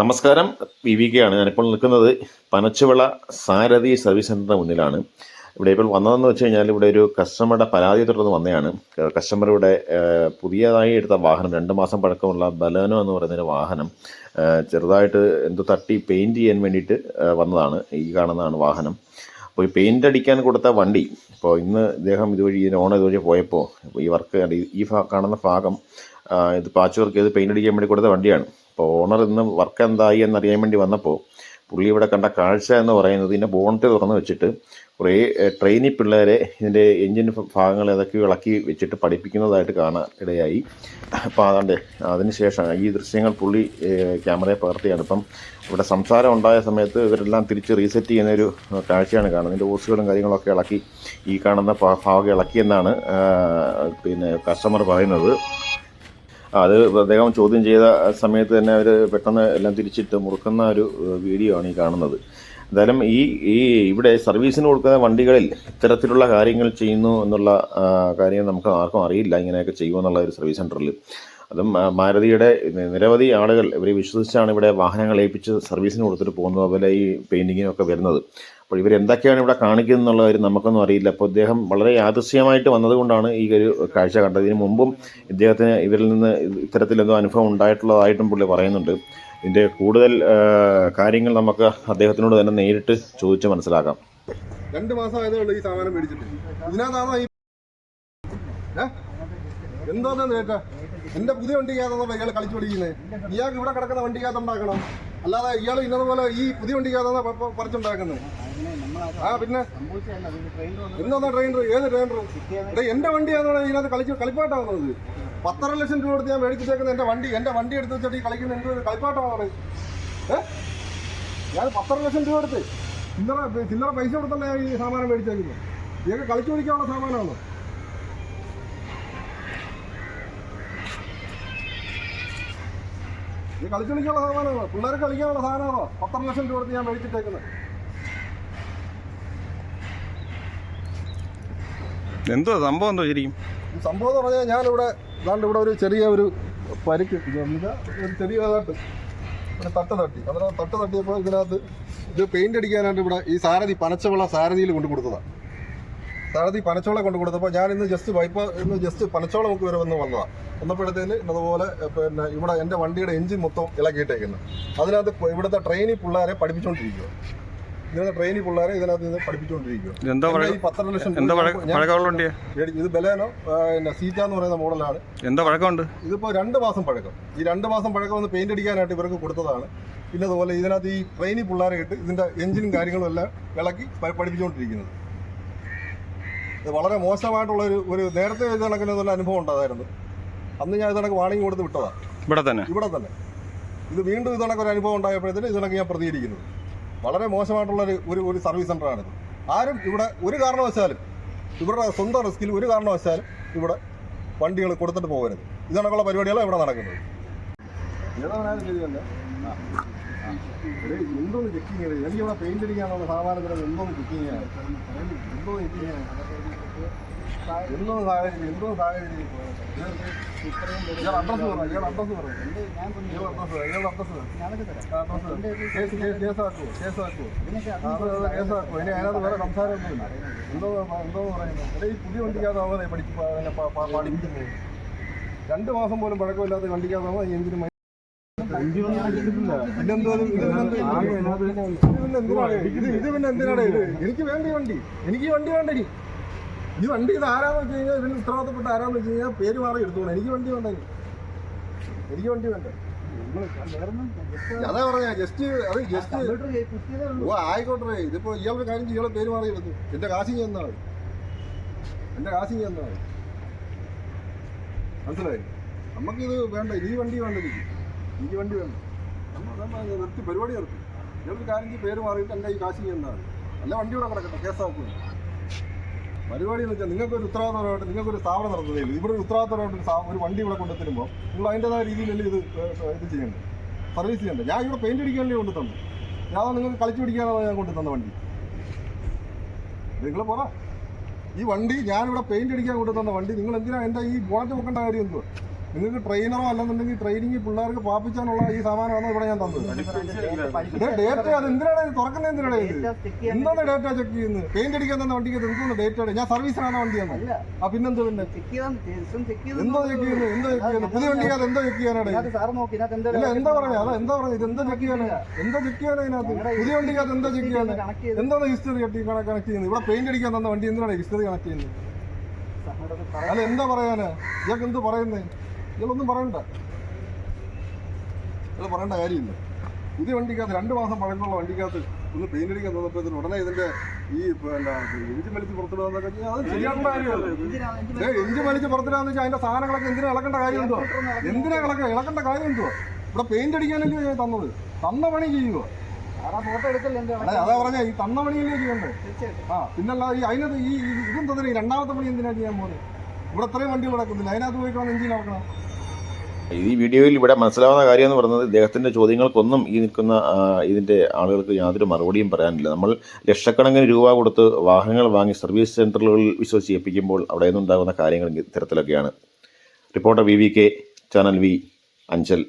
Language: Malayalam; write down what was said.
നമസ്കാരം. വി വി കെ ആണ്. ഞാനിപ്പോൾ നിൽക്കുന്നത് പനച്ചുവിള സാരഥി സർവീസ് സെന്ററിന്റെ മുന്നിലാണ്. ഇവിടെ ഇപ്പോൾ വന്നതെന്ന് വെച്ച് കഴിഞ്ഞാൽ ഇവിടെ ഒരു കസ്റ്റമറുടെ പരാതിയെ തുടർന്ന് വന്നതാണ് കസ്റ്റമർ പുതിയതായി എടുത്ത വാഹനം രണ്ട് മാസം പഴക്കമുള്ള ബലേനോ എന്ന് പറയുന്നൊരു വാഹനം ചെറുതായിട്ട് എന്തോ തട്ടി പെയിന്റ് ചെയ്യാൻ വേണ്ടിയിട്ട് വന്നതാണ്. ഈ കാണുന്നതാണ് വാഹനം. അപ്പോൾ ഈ പെയിന്റ് അടിക്കാൻ കൊടുത്ത വണ്ടി ഇപ്പോൾ ഇന്ന് ഇദ്ദേഹം ഇതുവഴി ഇതിന് ഓണം ഇതുവഴി പോയപ്പോൾ ഈ വർക്ക് ഈ കാണുന്ന ഭാഗം ഇത് പാച്ച് വർക്ക് ചെയ്ത് പെയിന്റ് അടിക്കാൻ വേണ്ടി കൊടുത്ത വണ്ടിയാണ്. അപ്പോൾ ഓണർ ഇന്ന് വർക്ക് എന്തായി എന്നറിയാൻ വേണ്ടി വന്നപ്പോൾ പുള്ളി ഇവിടെ കണ്ട കാഴ്ച എന്ന് പറയുന്നത് ഇതിന്റെ ബോണറ്റ് തുറന്ന് വെച്ചിട്ട് കുറേ ട്രെയിനി പിള്ളേരെ ഇതിന്റെ എൻജിൻ ഭാഗങ്ങൾ ഏതൊക്കെയോ ഇളക്കി വെച്ചിട്ട് പഠിപ്പിക്കുന്നതായിട്ട് കാണാൻ ഇടയായി. അപ്പോൾ അതാണ്ട് അതിനുശേഷം ഈ ദൃശ്യങ്ങൾ പുള്ളി ക്യാമറയെ പകർത്തിയാണ്. ഇപ്പം ഇവിടെ സംസാരം ഉണ്ടായ സമയത്ത് ഇവരെല്ലാം തിരിച്ച് റീസെറ്റ് ചെയ്യുന്ന ഒരു കാഴ്ചയാണ് കാണുന്നത്. ഇതിന്റെ ഓസുകളും കാര്യങ്ങളൊക്കെ ഇളക്കി ഈ കാണുന്ന ഭാഗം ഇളക്കിയെന്നാണ് പിന്നെ കസ്റ്റമർ പറയുന്നത്. അത് അദ്ദേഹം ചോദ്യം ചെയ്ത സമയത്ത് തന്നെ അവർ പെട്ടെന്ന് എല്ലാം തിരിച്ചിട്ട് മുറുക്കുന്ന ഒരു വീഡിയോ ആണ് ഈ കാണുന്നത്. എന്തായാലും ഈ ഈ ഇവിടെ സർവീസിന് കൊടുക്കുന്ന വണ്ടികളിൽ ഇത്തരത്തിലുള്ള കാര്യങ്ങൾ ചെയ്യുന്നു എന്നുള്ള കാര്യം നമുക്ക് ആർക്കും അറിയില്ല. ഇങ്ങനെയൊക്കെ ചെയ്യുമെന്നുള്ള ഒരു സർവീസ് സെന്ററിൽ അതും മാരതിയുടെ നിരവധി ആളുകൾ ഇവരെ വിശ്വസിച്ചാണ് ഇവിടെ വാഹനങ്ങൾ ഏൽപ്പിച്ച് സർവീസിന് കൊടുത്തിട്ട് പോകുന്നത് അതുപോലെ ഈ പെയിന്റിങ്ങിനൊക്കെ വരുന്നത്. അപ്പോൾ ഇവരെന്തൊക്കെയാണ് ഇവിടെ കാണിക്കുന്നത് എന്നുള്ള കാര്യം നമുക്കൊന്നും അറിയില്ല. അപ്പോൾ ഇദ്ദേഹം വളരെ യാദൃശ്യമായിട്ട് വന്നതുകൊണ്ടാണ് ഈ ഒരു കാഴ്ച കണ്ടത്. ഇതിന് മുമ്പും ഇദ്ദേഹത്തിന് ഇവരിൽ നിന്ന് ഇത്തരത്തിലെന്തോ അനുഭവം ഉണ്ടായിട്ടുള്ളതായിട്ടും പുള്ളി പറയുന്നുണ്ട്. ഇതിന്റെ കൂടുതൽ കാര്യങ്ങൾ നമുക്ക് അദ്ദേഹത്തിനോട് തന്നെ നേരിട്ട് ചോദിച്ച് മനസ്സിലാക്കാം. രണ്ട് മാസം ആയതേ ഉള്ളൂ ഈ സാധനം മേടിച്ചിട്ട്. ഇതിനകത്താണോ ഈ ഏ? എന്തോന്നാ നേട്ടാ എന്റെ പുതിയ വണ്ടിക്കകത്തുള്ള ഇയാൾ കളിച്ചു പഠിക്കുന്നത്? ഇയാൾക്ക് ഇവിടെ കിടക്കുന്ന വണ്ടിക്കകത്ത് ഉണ്ടാക്കണം അല്ലാതെ ഇയാൾ ഇന്നതുപോലെ ഈ പുതിയ വണ്ടിക്ക് പ- പ- പറിച്ചുണ്ടാക്കുന്നത്. ആ പിന്നെ? എന്തോന്നാ ട്രെയിനർ ഏത് ട്രെയിനർ ഇവിടെ എന്റെ വണ്ടിയാണോ ഇതിനകത്ത് കളിച്ച് കളിപ്പാട്ടാവുന്നത് പത്തര ലക്ഷം രൂപ കൊടുത്ത് ഞാൻ മേടിച്ചിട്ടേക്കുന്ന എന്റെ വണ്ടി. എന്റെ വണ്ടി എടുത്ത് വെച്ചിട്ട് ഈ കളിക്കുന്ന എന്ത് കളിപ്പാട്ടമാണ് ഏഹ് ഞാൻ പത്തര ലക്ഷം രൂപ എടുത്ത് ചില്ലറ ചില്ലറ പൈസ കൊടുത്തല്ല ഞാൻ ഈ സാമാനം മേടിച്ചേക്കുന്നത്? ഇതൊക്കെ കളിച്ചു പിടിക്കാനുള്ള സാമാനമാണ്? ഇത് കളിച്ചു കളിക്കാനുള്ള സാധനമാണോ? പിള്ളേർ കളിക്കാനുള്ള സാധനമാണോ? പത്തര ലക്ഷം രൂപ കൊടുത്ത് ഞാൻ മേടിച്ചിട്ടേക്കുന്നത്. എന്തോ സംഭവം എന്തോ ശരിക്കും? സംഭവം എന്ന് പറഞ്ഞാൽ ഞാനിവിടെ ഇതാണ്ട് ഇവിടെ ഒരു ചെറിയ ഒരു പരിക്ക്. ഒരു ചെറിയ ഒരു ചെറിയതായിട്ട് ഒരു തട്ട് തട്ടി. അന്നേരം തട്ട് തട്ടിയപ്പോൾ ഇതിനകത്ത് ഇത് പെയിന്റ് അടിക്കാനായിട്ട് ഇവിടെ ഈ സാരഥി പനച്ചവെള്ള സാരഥിയിൽ കൊണ്ടു കൊടുത്തതാണ് സാരഥി പനച്ചോള കൊണ്ട് കൊടുത്തപ്പോൾ ഞാൻ ഇന്ന് ജസ്റ്റ് വൈപ്പ് ഇന്ന് ജസ്റ്റ് പനച്ചോള നമുക്ക് വരെ വന്ന് വന്നതാണ് വന്നപ്പോഴത്തേന് അതുപോലെ പിന്നെ ഇവിടെ എന്റെ വണ്ടിയുടെ എഞ്ചിൻ മൊത്തം ഇളക്കിയിട്ടേക്കുന്നു അതിനകത്ത് ഇവിടുത്തെ ട്രെയിനിൽ പിള്ളേരെ പഠിപ്പിച്ചുകൊണ്ടിരിക്കുക ഇതിനകത്ത് ട്രെയിനിൽ പിള്ളേരെ ഇതിനകത്ത് നിന്ന് പഠിപ്പിച്ചുകൊണ്ടിരിക്കുക ഈ പത്തര ലക്ഷം ഇത് ബലേനോ? പിന്നെ സീറ്റ എന്ന് പറയുന്ന മോഡലാണ്. എന്താ പഴക്കമുണ്ട് ഇതിപ്പോൾ രണ്ട് മാസം പഴക്കം. ഈ രണ്ട് മാസം പഴക്കം ഒന്ന് പെയിന്റ് അടിക്കാനായിട്ട് ഇവർക്ക് കൊടുത്തതാണ്. പിന്നെ അതുപോലെ ഇതിനകത്ത് ഈ ട്രെയിനിൽ പിള്ളേരെ ഇട്ട് ഇതിന്റെ എഞ്ചിനും കാര്യങ്ങളും എല്ലാം ഇളക്കി പഠിപ്പിച്ചുകൊണ്ടിരിക്കുന്നത് ഇത് വളരെ മോശമായിട്ടുള്ള ഒരു ഒരു നേരത്തെ ഇത് കണക്കിന് നല്ല അനുഭവം ഉണ്ടായിരുന്നു. അന്ന് ഞാൻ ഇത് കണക്ക് വാണിംഗ് കൊടുത്ത് വിട്ടതാണ് ഇവിടെ തന്നെ? ഇവിടെ തന്നെ. ഇത് വീണ്ടും ഇത് കണക്ക് ഒരു അനുഭവം ഉണ്ടായപ്പോഴത്തേന് ഇത് കണക്ക് ഞാൻ പ്രതികരിക്കുന്നത് വളരെ മോശമായിട്ടുള്ള ഒരു ഒരു ഒരു സർവീസ് സെന്ററാണിത് ആരും ഇവിടെ ഒരു കാരണവശാലും ഇവരുടെ സ്വന്തം റിസ്കിൽ ഒരു കാരണവശാലും ഇവിടെ വണ്ടികൾ കൊടുത്തിട്ട് പോകരുത്. ഇത് കണക്കുള്ള പരിപാടികളാണ് ഇവിടെ നടക്കുന്നത്. ഏതാണെങ്കിലും ശരി തന്നെ എന്തോന്ന് ചെക്കിങ് എനിക്ക് ഇവിടെ പെയിന്റ് അടിക്കാനുള്ള സാധാരണ എന്തോന്ന് ചെക്കിങ് ചെയ്യാൻ? എന്തോ ചെക്കിങ് ചെയ്യാൻ? എന്തോ സാഹചര്യം എന്തോ സാഹചര്യം ഇയാൾ അഡ്രസ് പറ ഇയാൾ അഡ്രസ് പറ. ഇയാൾ അഡ്രസ് ഇയാൾ അഡ്രസ് അഡ്രസ് കേസ് കേസ് കേസാക്കുമോ കേസാക്കുമോ അത് അത് കേസാക്കുമോ ഇനി അതിനകത്ത് വേറെ സംസാരമൊന്നുമില്ല. എന്തോ എന്തോ പറയുന്നത് ഈ പുതിയ വണ്ടിക്കകത്താവാതെ പഠിച്ച് രണ്ട് മാസം പോലും പഴക്കമില്ലാത്ത വണ്ടിക്കകത്താവാ എന്തിനും ഇത് പിന്നെ എന്തിനാണ്? ഇത് എനിക്ക് വേണ്ട വണ്ടി. എനിക്ക് വണ്ടി വേണ്ട ഈ വണ്ടി ഇത് ആരാന്ന് വെച്ച് കഴിഞ്ഞാൽ ഇതിന് ഉത്തരവാദിത്തപ്പെട്ട ആരാന്ന് വെച്ച് കഴിഞ്ഞാൽ പേര് മാറി എടുത്തോളൂ. എനിക്ക് വണ്ടി വേണ്ട. എനിക്ക് വണ്ടി വേണ്ട? അതാ പറഞ്ഞ ജസ്റ്റ് അത് ജസ്റ്റ് ഓ ആയിക്കോട്ടെ. ഇതിപ്പോ ഇയാളുടെ കാര്യം ഇയാളെ പേര് മാറി എടുത്തു. എന്റെ കാശിങ് ചെന്നാൾ എന്റെ കാശിങ് ചെന്നാൾ മനസ്സിലായി? നമുക്കിത് വേണ്ട. ഈ വണ്ടി വേണ്ട എനിക്ക്. എനിക്ക് വണ്ടി വേണ്ട. നമ്മൾ നമ്മ നിർത്തി പരിപാടി നിർത്തി. ഇയാളൊരു കാര്യം പേര് മാറിയിട്ട് എന്റെ ഈ കാശിങ് ചെന്നാൽ അല്ല വണ്ടി ഇവിടെ കിടക്കട്ടെ. കേസാക്കുക പരിപാടി എന്ന് വെച്ചാൽ നിങ്ങൾക്ക് ഒരു ഉത്തരവാദിത്തമായിട്ട് നിങ്ങൾക്ക് ഒരു സ്ഥാപനം നടത്തുന്നില്ല ഇവിടെ ഒരു ഉത്തരവാദിത്തമായിട്ട് ഒരു വണ്ടി ഇവിടെ കൊണ്ടുത്തരുമ്പോൾ നിങ്ങൾ അതിന്റെതായ രീതിയിലല്ലേ ഇത് ഇത് ചെയ്യേണ്ടത്. സർവീസ് ചെയ്യേണ്ടത്. ഞാൻ ഇവിടെ പെയിന്റ് വേണ്ടി കൊണ്ടു തന്നു. ഞാൻ നിങ്ങൾക്ക് കളിച്ചു പിടിക്കാനാണ് ഞാൻ കൊണ്ടു തന്ന വണ്ടി. നിങ്ങൾ പറ ഈ വണ്ടി ഞാനിവിടെ പെയിന്റ് അടിക്കാൻ കൊണ്ടു തന്ന വണ്ടി. നിങ്ങൾ എന്തിനാണ് എന്റെ ഈ ബോണറ്റ് പൊക്കേണ്ട കാര്യം എന്തുവാ? നിങ്ങൾക്ക് ട്രെയിനറോ അല്ലെന്നുണ്ടെങ്കിൽ ട്രെയിനിങ് പിള്ളേർക്ക് പാപ്പിച്ചാനുള്ള ഈ സാധനമാണ് ഇവിടെ ഞാൻ തന്നത്. ഡേറ്റ അത് എന്തിനാണ് ഇത് തുറക്കുന്നത് എന്തിനാണ് ഇത്? എന്താണ് ഡേറ്റ ചെക്ക് ചെയ്യുന്നത്? പെയിന്റ് അടിക്കാൻ തന്നെ വണ്ടിക്ക് എന്താണ് ഡേറ്റ ഞാൻ സർവീസിനാണ് വണ്ടി തന്നെ ആ പിന്നെന്ത് പിന്നെ? എന്തോ ചെക്ക് ചെയ്യുന്നത്? എന്തോ ചെക്ക് ചെയ്യുന്നത്? പുതിയ വണ്ടിക്കകത്ത് എന്തോ ചെക്ക് ചെയ്യാനാണ്? ഇല്ല എന്താ പറയാ അതാ എന്താ പറയാ ഇത് എന്തോ ചെക്ക് ചെയ്യാനാ എന്താ ചെക്ക് ചെയ്യാനാ ഇതിനകത്ത്? പുതിയ വണ്ടിക്കകത്ത് എന്തോ ചെക്ക് ചെയ്യാനാ എന്താണ് ഹിസ്റ്ററി കണക്ട് ചെയ്യുന്നത്? ഇവിടെ പെയിന്റ് അടിക്കാൻ തന്ന വണ്ടി എന്തിനാണ് ഹിസ്റ്ററി കണക്ട് ചെയ്യുന്നത്? അല്ല എന്താ പറയാനാ? ഇയാൾക്ക് എന്ത് പറയുന്നേ? ഇയാളൊന്നും പറയണ്ട. ഇയാൾ പറയേണ്ട കാര്യമില്ല. പുതിയ വണ്ടിക്കകത്ത് രണ്ട് മാസം പഴക്കമുള്ള വണ്ടിക്കകത്ത് ഒന്ന് പെയിന്റ് അടിക്കാൻ തന്നപ്പോഴത്തേന് ഉടനെ ഇതിന്റെ ഈ പിന്നെ എഞ്ചിൻ വലിച്ച് പുറത്തിടുക അത് ശരിയാക്കേണ്ട കാര്യമല്ല. എഞ്ചിൻ വലിച്ച് പുറത്തിടാന്ന് വെച്ചാൽ അതിന്റെ സാധനങ്ങളൊക്കെ എന്തിനാ ഇളക്കേണ്ട കാര്യമുണ്ടോ എന്തോ എന്തിനാ ഇളക്കുക ഇളക്കേണ്ട കാര്യം എന്തോ ഇവിടെ പെയിന്റ് അടിക്കാനല്ലേ ഞാൻ തന്നത്? തന്ന പണി ചെയ്യുക അതെ പറഞ്ഞ ഈ തന്ന പണിയല്ലേ ചെയ്യണ്ടേ ആ പിന്നല്ല ഈ അതിനകത്ത് ഈ ഇതും തന്നെ രണ്ടാമത്തെ പണി എന്തിനാ ചെയ്യാൻ പോകുന്നത് ഇവിടെ അത്രയും വണ്ടി കിടക്കുന്നില്ല. അതിനകത്ത് പോയി കാണാൻ എഞ്ചിൻ ഇളക്കണം ഈ വീഡിയോയിൽ ഇവിടെ മനസ്സിലാവുന്ന കാര്യം എന്ന് പറയുന്നത് ഇദ്ദേഹത്തിന്റെ ചോദ്യങ്ങൾക്കൊന്നും ഈ നിൽക്കുന്ന ഇതിന്റെ ആളുകൾക്ക് യാതൊരു മറുപടിയും പറയാനില്ല. നമ്മൾ ലക്ഷക്കണക്കിന് രൂപ കൊടുത്ത് വാഹനങ്ങൾ വാങ്ങി സർവീസ് സെന്ററുകളിൽ വിശ്വസിച്ച് ഏൽപ്പിക്കുമ്പോൾ അവിടെ നിന്നുണ്ടാകുന്ന കാര്യങ്ങൾ ഇത്തരത്തിലൊക്കെയാണ്. Reporter V V K channel V Anchal.